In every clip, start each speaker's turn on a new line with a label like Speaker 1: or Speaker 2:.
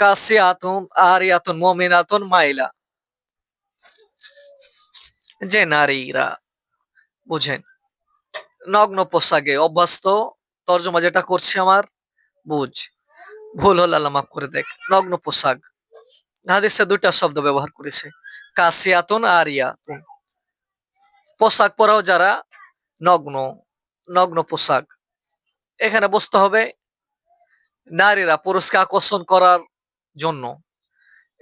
Speaker 1: কাসিয়াতুন আরিয়াতুন মুমিনাতুন মাইলা যে নারীরা বুঝেন নগ্ন পোশাকে অভ্যস্ত। তর্জমা যেটা করছি আমার, বুঝ। ভুল হল আল্লাহ মাফ করে দেখ। নগ্ন পোশাক হাদিসে দুইটা শব্দ ব্যবহার করেছে। কাসিয়াতুন আরিয়াতুন পোশাক পরাও যারা নগ্ন। নগ্ন পোশাক এখানে বুঝতে হবে নারীরা পুরুষকে আকর্ষণ করার জন্য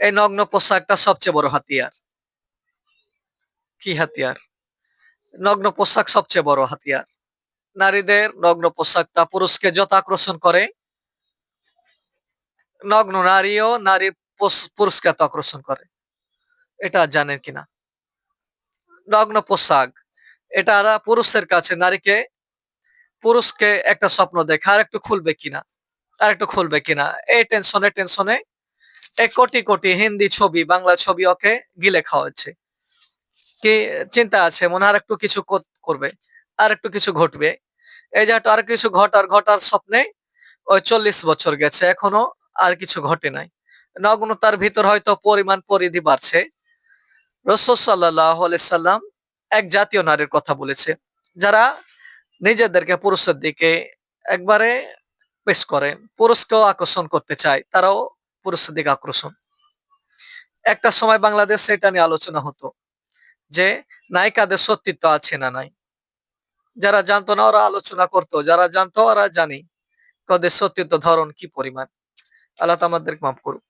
Speaker 1: এই নগ্ন পোশাকটা সবচেয়ে বড় হাতিয়ার। কি হাতিয়ার? নগ্ন পোশাক সবচেয়ে বড় হাতিয়ার। নারীদের নগ্ন পোশাকটা পুরুষকে যত আকর্ষণ করে, নগ্ন নারীও নারী পুরুষকে এত আকর্ষণ করে। এটা জানেন কিনা? নগ্ন পোশাক, এটা পুরুষের কাছে নারীকে, পুরুষকে একটা স্বপ্ন দেখে আর একটু খুলবে কিনা? আর একটু খুলবে কিনা? এই টেনশনে টেনশনে এক কোটি কোটি হিন্দি ছবি, বাংলা ছবি ওকে গিলে খাওয়া হচ্ছে কি চিন্তা আছে? মনে আর একটু কিছু করবে। আর একটু কিছু ঘটবে। এই যে আর কিছু ঘটার ঘটার স্বপ্নে ওই চল্লিশ বছর গেছে। এখনও আর কিছু ঘটে নাই। নগ্নতার ভিতর হয়তো পরিমাণ পরিধি বাড়ছে। রসদ সাল্লাহ সাল্লাম এক জাতীয় নারীর কথা বলেছে। যারা নিজেদেরকে পুরুষের দিকে একবারে পেশ করে, পুরুষকেও আকর্ষণ করতে চায়, তারাও পুরুষের দিকে আকর্ষণ। একটা সময় বাংলাদেশে এটা নিয়ে আলোচনা হতো যে নায়িকাদের সত্যিত্ব আছে না নাই। যারা জানতো না ওরা আলোচনা করতো, যারা জানতো ওরা জানি কদের সত্যিত্ব ধরন কি পরিমাণ। আল্লাহ আমাদের মাফ করুক।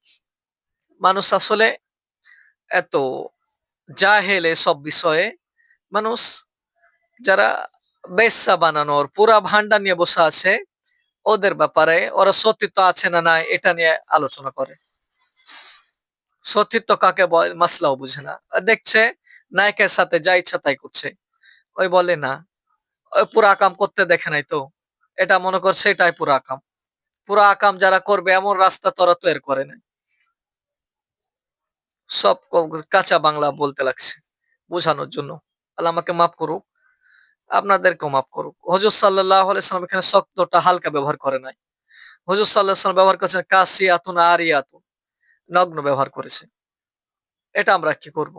Speaker 1: মানুষ আসলে এত যা জাহেল সব বিষয়ে, মানুষ যারা বেশ্যা বানানোর, পুরা ভান্ডা নিয়ে বসে আছে ওদের ব্যাপারে, ওরা সত্যিত্ব আছে না নাই, এটা নিয়ে আলোচনা করে। সতীত্ব কাকে মাসলাও বুঝে না। দেখছে, নায়কের সাথে যা ইচ্ছা তাই করছে। ওই বলে না, ওই পুরা আকাম করতে দেখে নাই তো। এটা মনে করছে, এটাই পুরা আকাম। পুরা আকাম যারা করবে, এমন রাস্তা তোরা এর করে নাই। সব কাঁচা বাংলা বলতে লাগছে, বোঝানোর জন্য। আল্লাহ আমাকে মাফ করুক। আপনাদেরকেও মাফ করুক। হজর সাল্লাহ সাল্লাম এখানে শক্তটা হালকা ব্যবহার করে নাই। হজর সাল্লাহ সাল্লাম ব্যবহার করেছেন কাশি আতুন আরি আতুন নগ্ন ব্যবহার করেছে। এটা আমরা কি করব?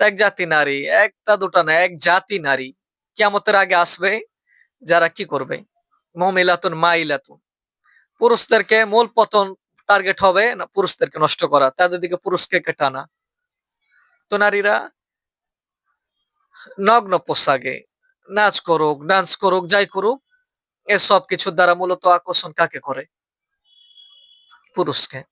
Speaker 1: এক জাতি নারী, একটা দুটা না, এক জাতি নারী কিয়ামতের আগে আসবে, যারা কি করবে? মমিলাতুন মাইলাতুন। পুরুষদেরকে মূল পতন টার্গেট হবে না, পুরুষদেরকে নষ্ট করা, তাদের দিকে পুরুষকে টানা তো নারীরা নগ্ন পোশাকে। নাচ করুক ডান্স করুক, যাই করুক এসব কিছুর দ্বারা মূলত আকর্ষণ কাকে করে? পুরুষকে।